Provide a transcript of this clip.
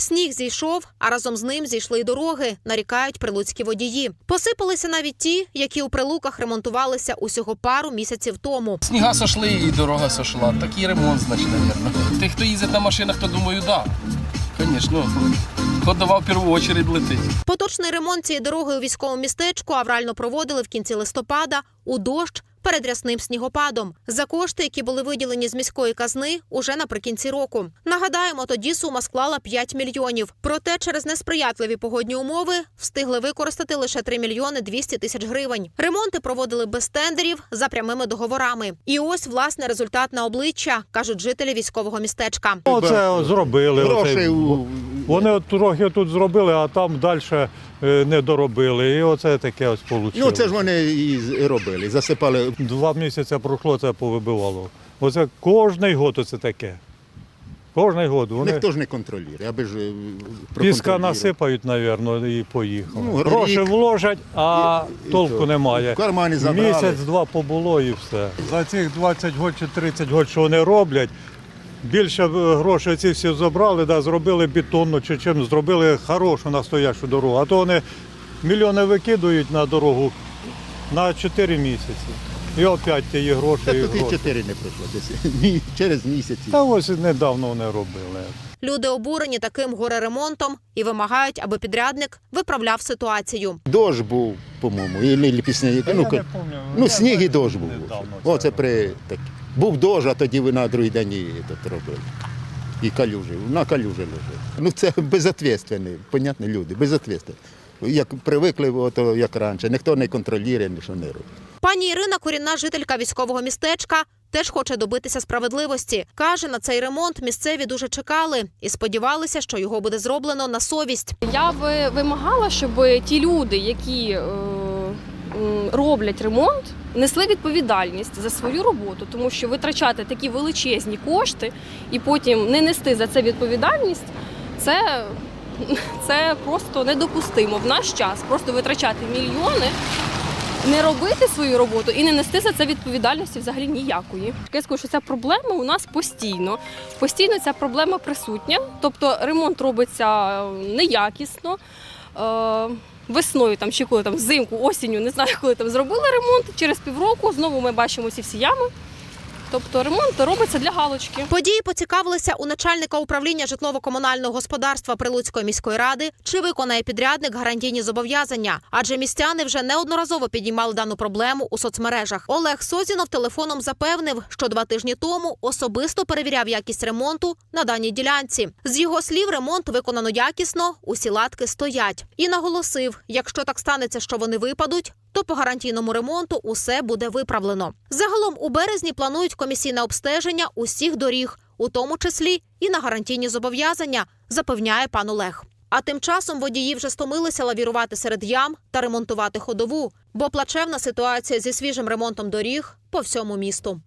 Сніг зійшов, а разом з ним зійшли й дороги, нарікають прилуцькі водії. Посипалися навіть ті, які у прилуках ремонтувалися усього пару місяців тому. Сніга сошли і дорога сошла. Такий ремонт, значить, мабуть. Тих, хто їздить на машинах, то думаю. Да. Звісно, ходова в першу чергу летить. Поточний ремонт цієї дороги у військовому містечку аврально проводили в кінці листопада у дощ перед рясним снігопадом за кошти, які були виділені з міської казни уже наприкінці року. Нагадаємо, тоді сума склала 5 мільйонів. Проте через несприятливі погодні умови встигли використати лише 3 мільйони 200 тисяч гривень. Ремонти проводили без тендерів за прямими договорами. І ось власне результат на обличчя кажуть жителі військового містечка. Оце зробили. Грошей Вони от трохи тут зробили, а там далі не доробили. І оце таке ось вийшло. ну це ж вони і робили, засипали. Два місяці пройшло, це повибивало. Оце кожний год оце таке. Кожний год. Вони Ніхто ж не контролює, аби ж е, піска насипають, мабуть, і поїхали. Ну, Гроші вложать, а і толку то. немає. В кармані забрали. Місяць-два побуло і все. За цих 20 років чи 30 років, що вони роблять, більше е, грошей ці всі забрали, да, зробили бетонну чи чим, зробили хорошу настоящу дорогу. А то вони мільйони викидують на дорогу на 4 місяці. І опять ті гроші. Та і тут і гроші. чотири не пройшло десь. Через місяць. Та ось недавно вони робили. Люди обурені таким горе-ремонтом і вимагають, аби підрядник виправляв ситуацію. Дощ був, по-моєму, і пісня. Ну, ка- ну сніг і дощ був. Оце це при так. Був дощ, а тоді ви на другий день і тут робили. І калюжі, на калюжі лежить. Ну це безответственні, понятно, люди, безответственні. Як привикли, ото, як раніше, ніхто не контролює, нічого не робить. Пані Ірина, корінна жителька військового містечка, теж хоче добитися справедливості. Каже, на цей ремонт місцеві дуже чекали і сподівалися, що його буде зроблено на совість. Я би вимагала, щоб ті люди, які е, роблять ремонт, несли відповідальність за свою роботу, тому що витрачати такі величезні кошти і потім не нести за це відповідальність, це, це просто недопустимо в наш час. Просто витрачати мільйони. Не робити свою роботу і не нести за це відповідальності взагалі ніякої. Я скажу, що ця проблема у нас постійно. Постійно ця проблема присутня. Тобто ремонт робиться е, неякісно. Весною там чи коли там взимку, осінню, не знаю, коли там зробили ремонт. Через півроку знову ми бачимо ці всі ями. Тобто ремонт робиться для галочки. Події поцікавилися у начальника управління житлово-комунального господарства Прилуцької міської ради, чи виконає підрядник гарантійні зобов'язання, адже містяни вже неодноразово піднімали дану проблему у соцмережах. Олег Созінов телефоном запевнив, що два тижні тому особисто перевіряв якість ремонту на даній ділянці. З його слів, ремонт виконано якісно, усі латки стоять. І наголосив, якщо так станеться, що вони випадуть, то по гарантійному ремонту усе буде виправлено. Загалом у березні планують комісійне обстеження усіх доріг, у тому числі і на гарантійні зобов'язання, запевняє пан Олег. А тим часом водії вже стомилися лавірувати серед ям та ремонтувати ходову, бо плачевна ситуація зі свіжим ремонтом доріг по всьому місту.